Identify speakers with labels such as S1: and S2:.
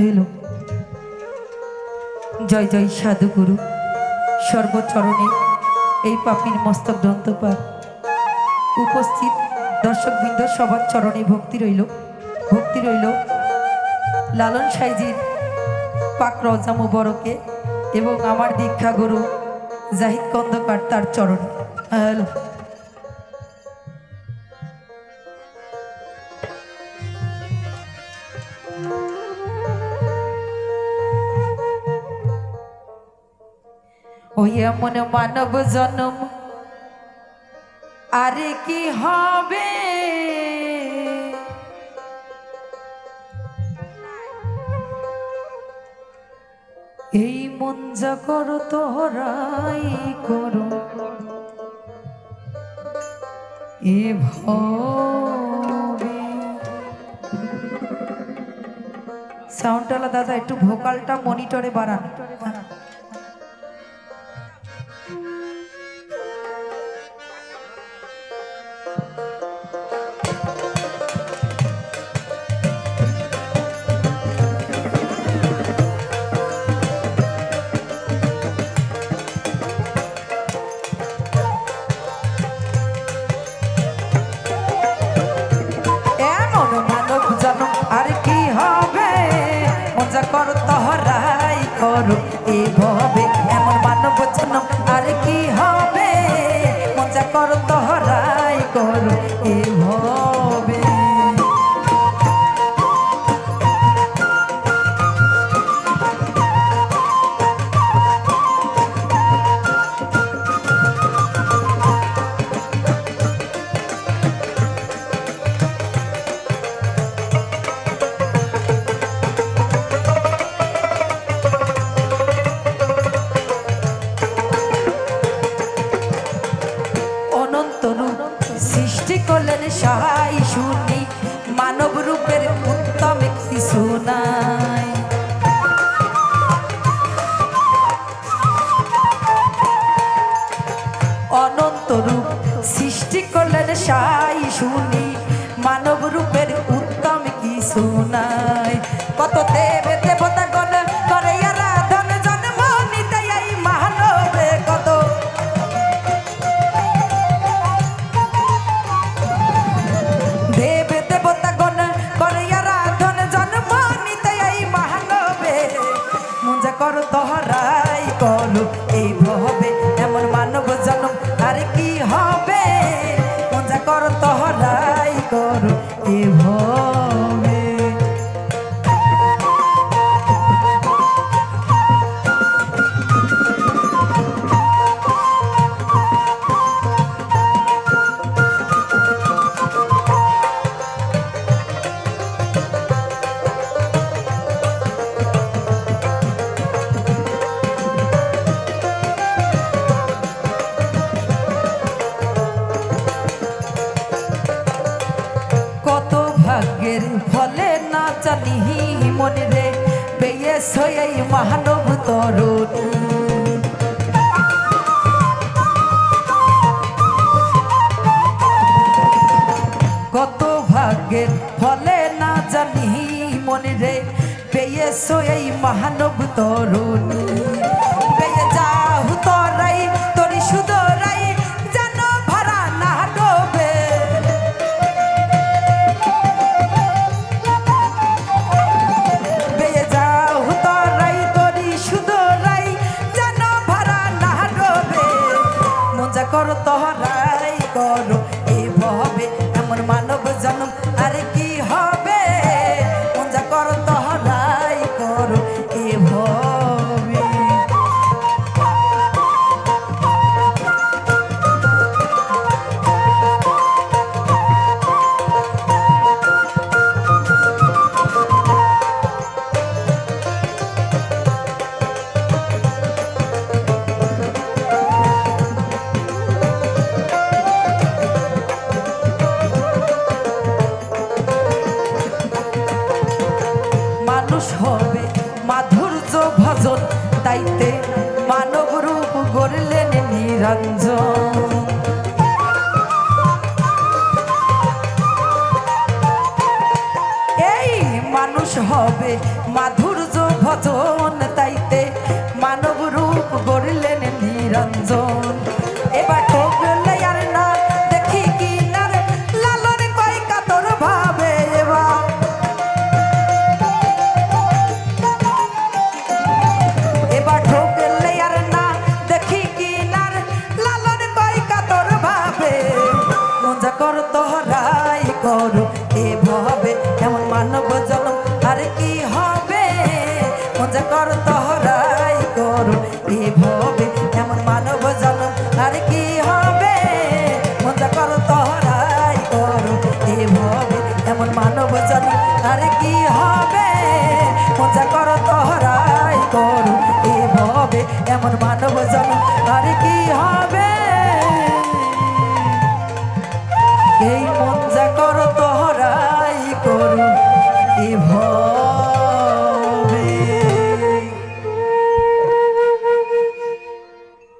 S1: এলো। জয় জয় সাধু গুরু, সর্বচরণে এই পাপির মস্তক দন্তপার উপস্থিত দর্শকবৃন্দ সবার চরণে ভক্তি রইল। ভক্তি রইল লালন সাইজির পাক রজা মুবরকে এবং আমার দীক্ষা গুরু জাহিদ কন্দকার তার চরণে। হ্যালো। ওই এমন মানব জন্ম। আরে কি হবে? এই মন যা করো তোহরাই করো এ সাউন্ডওয়ালা দাদা, একটু ভোকালটা মনিটরে বাড়ান। তহরাই সৃষ্টি করলেন সহায় শুনি। মানব রূপের উত্তম কিছু নাই অনন্ত রূপ সৃষ্টি করলেন সাই শুনি। মানব রূপের উত্তম কিছু নাই ভাগ্যের ফলে না জানি মনে রে পেয়ে সই মানব তরুণী। কত ভাগ্যের ফলে না জানি মনে রে পেয়ে সই মানব তরুণী। নিরঞ্জন এই মানুষ হবে মাধুর্য ভজন তাইতে মানব রূপ গড়লেন নিরঞ্জন। কি হবে? করো এমন মানব জন আর কি হবে?